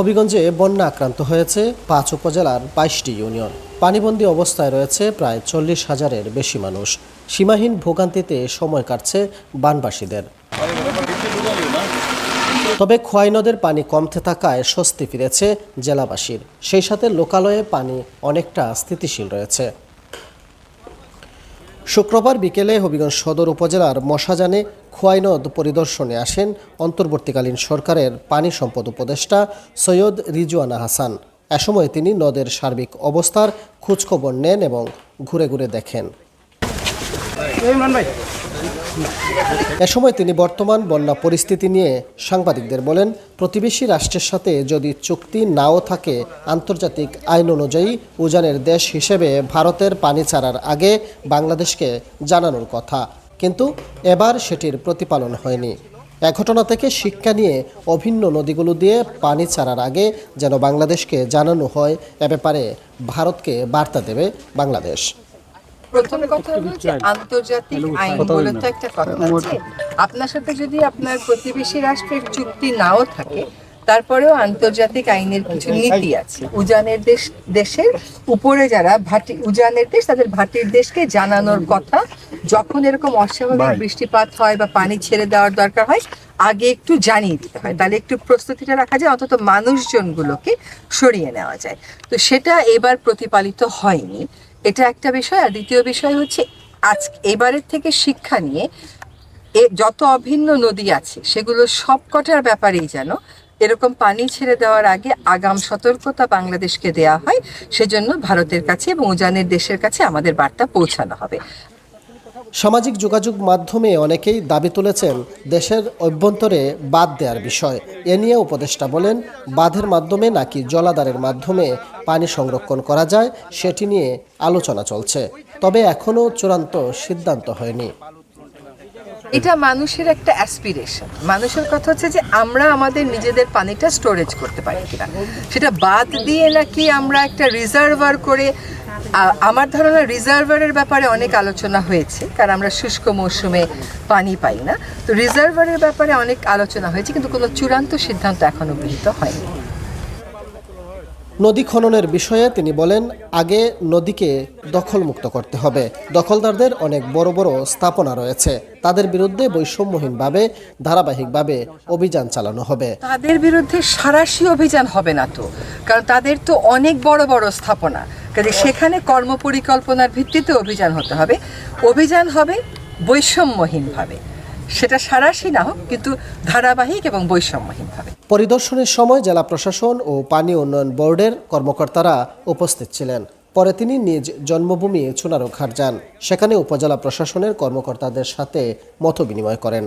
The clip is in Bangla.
হবিগঞ্জে বন্যা আক্রান্ত হয়েছে পাঁচ উপজেলার বাইশটি ইউনিয়ন। পানিবন্দী অবস্থায় রয়েছে প্রায় চল্লিশ হাজারের বেশি মানুষ। সীমাহীন ভোগান্তিতে সময় কাটছে বানবাসীদের। তবে খোয়াই নদের পানি কমতে থাকায় স্বস্তি ফিরেছে জেলাবাসীর। সেই সাথে লোকালয়ে পানি অনেকটা স্থিতিশীল রয়েছে। শুক্রবার বিকেলে হবিগঞ্জ সদর উপজেলার মশাজানে খোয়াই নদ পরিদর্শনে আসেন অন্তর্বর্তীকালীন সরকারের পানি সম্পদ উপদেষ্টা সৈয়দ রিজওয়ানা হাসান। এ সময় তিনি নদের সার্বিক অবস্থার খোঁজখবর নেন এবং ঘুরে ঘুরে দেখেন। এ সময় তিনি বর্তমান বন্যা পরিস্থিতি নিয়ে সাংবাদিকদের বলেন, প্রতিবেশী রাষ্ট্রের সাথে যদি চুক্তি নাও থাকে, আন্তর্জাতিক আইন অনুযায়ী উজানের দেশ হিসেবে ভারতের পানি ছাড়ার আগে বাংলাদেশকে জানানোর কথা। কিন্তু এবার সেটির প্রতিপালন হয়নি। এ ঘটনা থেকে শিক্ষা নিয়ে অভিন্ন নদীগুলো দিয়ে পানি ছাড়ার আগে যেন বাংলাদেশকে জানানো হয়, এ ব্যাপারে ভারতকে বার্তা দেবে বাংলাদেশ। প্রথম কথা হলো যে আন্তর্জাতিক আইন বলে তো একটা কথা আছে। আপনার সাথে যদি আপনার প্রতিবেশী রাষ্ট্রের চুক্তি নাও থাকে তারপরেও আন্তর্জাতিক আইনের কিছু নীতি আছে। উজানের দেশ দেশের উপরে যারা ভাটি উজানের দেশ তাদের ভাটির দেশকে জানানোর কথা যখন এরকম অস্বাভাবিক বৃষ্টিপাত হয় বা পানি ছেড়ে দেওয়ার দরকার হয় আগে একটু জানিয়ে দিতে হয়। তাহলে একটু প্রস্তুতিটা রাখা যায় অন্তত মানুষজনগুলোকে সরিয়ে নেওয়া যায়। তো সেটা এবার প্রতিপালিত হয়নি। এটা একটা বিষয়। আর দ্বিতীয় বিষয় হচ্ছে আজ এবারের থেকে শিক্ষা নিয়ে এ যত অভিন্ন নদী আছে, সেগুলো সবকটার ব্যাপারেই যেন এরকম পানি ছেড়ে দেওয়ার আগে আগাম সতর্কতা বাংলাদেশকে দেয়া হয়, সেজন্য ভারতের কাছে এবং উজানের দেশের কাছে আমাদের বার্তা পৌঁছানো হবে। সামাজিক যোগাযোগ মাধ্যমে অনেকেই দাবি তুলেছেন দেশের অভ্যন্তরে বাদ দেওয়ার বিষয়। এ নিয়ে উপদেষ্টা বলেন, বাঁধের মাধ্যমে নাকি জলাধারের মাধ্যমে পানি সংরক্ষণ করা যায় সেটি নিয়ে আলোচনা চলছে। তবে এখনও চূড়ান্ত সিদ্ধান্ত হয়নি। এটা মানুষের একটা অ্যাসপিরেশন মানুষের কথা হচ্ছে যে আমরা আমাদের নিজেদের পানিটা স্টোরেজ করতে পারি কিনা। সেটা বাদ দিয়ে নাকি আমরা একটা রিজার্ভার করে আমার ধারণা রিজার্ভারের ব্যাপারে অনেক আলোচনা হয়েছে কারণ আমরা শুষ্ক মৌসুমে পানি পাই না। তো রিজার্ভারের ব্যাপারে অনেক আলোচনা হয়েছে কিন্তু কোনো চূড়ান্ত সিদ্ধান্ত এখনও গৃহীত হয়নি। নদী খননের বিষয়ে তিনি বলেন আগে নদীকে দখলমুক্ত করতে হবে। দখলদারদের অনেক বড় বড় স্থাপনা রয়েছে। তাদের বিরুদ্ধে বৈষম্যহীনভাবে ধারাবাহিকভাবে অভিযান চালানো হবে। তাদের বিরুদ্ধে সারাশি অভিযান হবে না তো কারণ তাদের তো অনেক বড় বড় স্থাপনা। কাজে সেখানে কর্মপরিকল্পনার ভিত্তিতে অভিযান হতে হবে। অভিযান হবে বৈষম্যহীনভাবে। সেটা সারাশি না হোক, কিন্তু ধারাবাহিক এবং বৈষম্যহীনভাবে। পরিদর্শনের সময় জেলা প্রশাসন ও পানি উন্নয়ন বোর্ডের কর্মকর্তারা উপস্থিত ছিলেন। পরে তিনি নিজ জন্মভূমি চুনারুঘাট যান। সেখানে উপজেলা প্রশাসনের কর্মকর্তাদের সাথে মতবিনিময় করেন।